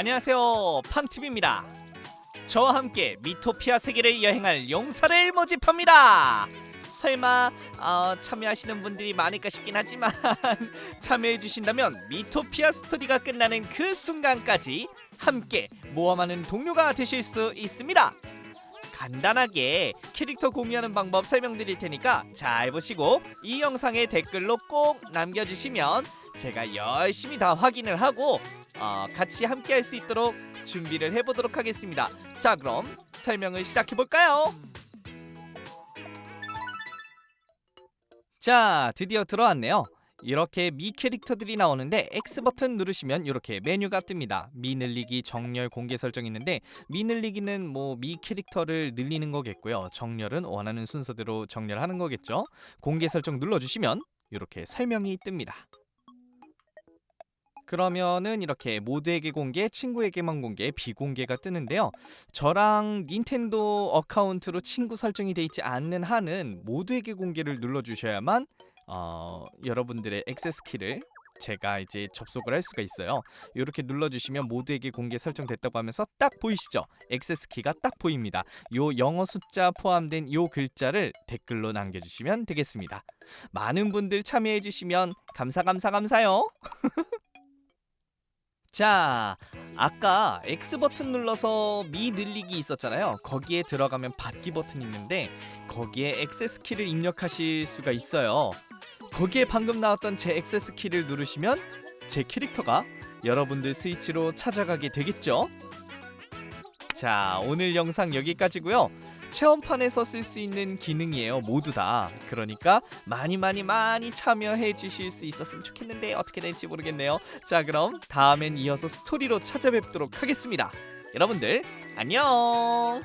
안녕하세요. 팡TV입니다. 저와 함께 미토피아 세계를 여행할 용사를 모집합니다. 설마 어, 참여하시는 분들이 많을까 싶긴 하지만 참여해 주신다면 미토피아 스토리가 끝나는 그 순간까지 함께 모험하는 동료가 되실 수 있습니다. 간단하게 캐릭터 공유하는 방법 설명드릴 테니까 잘 보시고 이 영상에 댓글로 꼭 남겨주시면 제가 열심히 다 확인을 하고 어, 같이 함께 할 수 있도록 준비를 해보도록 하겠습니다. 자, 그럼 설명을 시작해 볼까요? 자, 드디어 들어왔네요. 이렇게 미 캐릭터들이 나오는데 X 버튼 누르시면 이렇게 메뉴가 뜹니다. 미 늘리기, 정렬, 공개 설정 있는데 미 늘리기는 뭐 미 캐릭터를 늘리는 거겠고요. 정렬은 원하는 순서대로 정렬하는 거겠죠. 공개 설정 눌러주시면 이렇게 설명이 뜹니다. 그러면은 이렇게 모두에게 공개, 친구에게만 공개, 비공개가 뜨는데요. 저랑 닌텐도 어카운트로 친구 설정이 돼 있지 않는 한은 모두에게 공개를 눌러 주셔야만 어, 여러분들의 액세스 키를 제가 이제 접속을 할 수가 있어요. 이렇게 눌러주시면 모두에게 공개 설정됐다고 하면서 딱 보이시죠? 액세스 키가 딱 보입니다. 요 영어 숫자 포함된 요 글자를 댓글로 남겨주시면 되겠습니다. 많은 분들 참여해주시면 감사 감사 감사요. 자, 아까 X 버튼 눌러서 미 늘리기 있었잖아요. 거기에 들어가면 받기 버튼 있는데 거기에 액세스 키를 입력하실 수가 있어요. 거기에 방금 나왔던 제 액세스 키를 누르시면 제 캐릭터가 여러분들 스위치로 찾아가게 되겠죠? 자, 오늘 영상 여기까지고요. 체험판에서 쓸 수 있는 기능이에요. 모두 다. 그러니까 많이 많이 많이 참여해 주실 수 있었으면 좋겠는데 어떻게 될지 모르겠네요. 자, 그럼 다음엔 이어서 스토리로 찾아뵙도록 하겠습니다. 여러분들 안녕.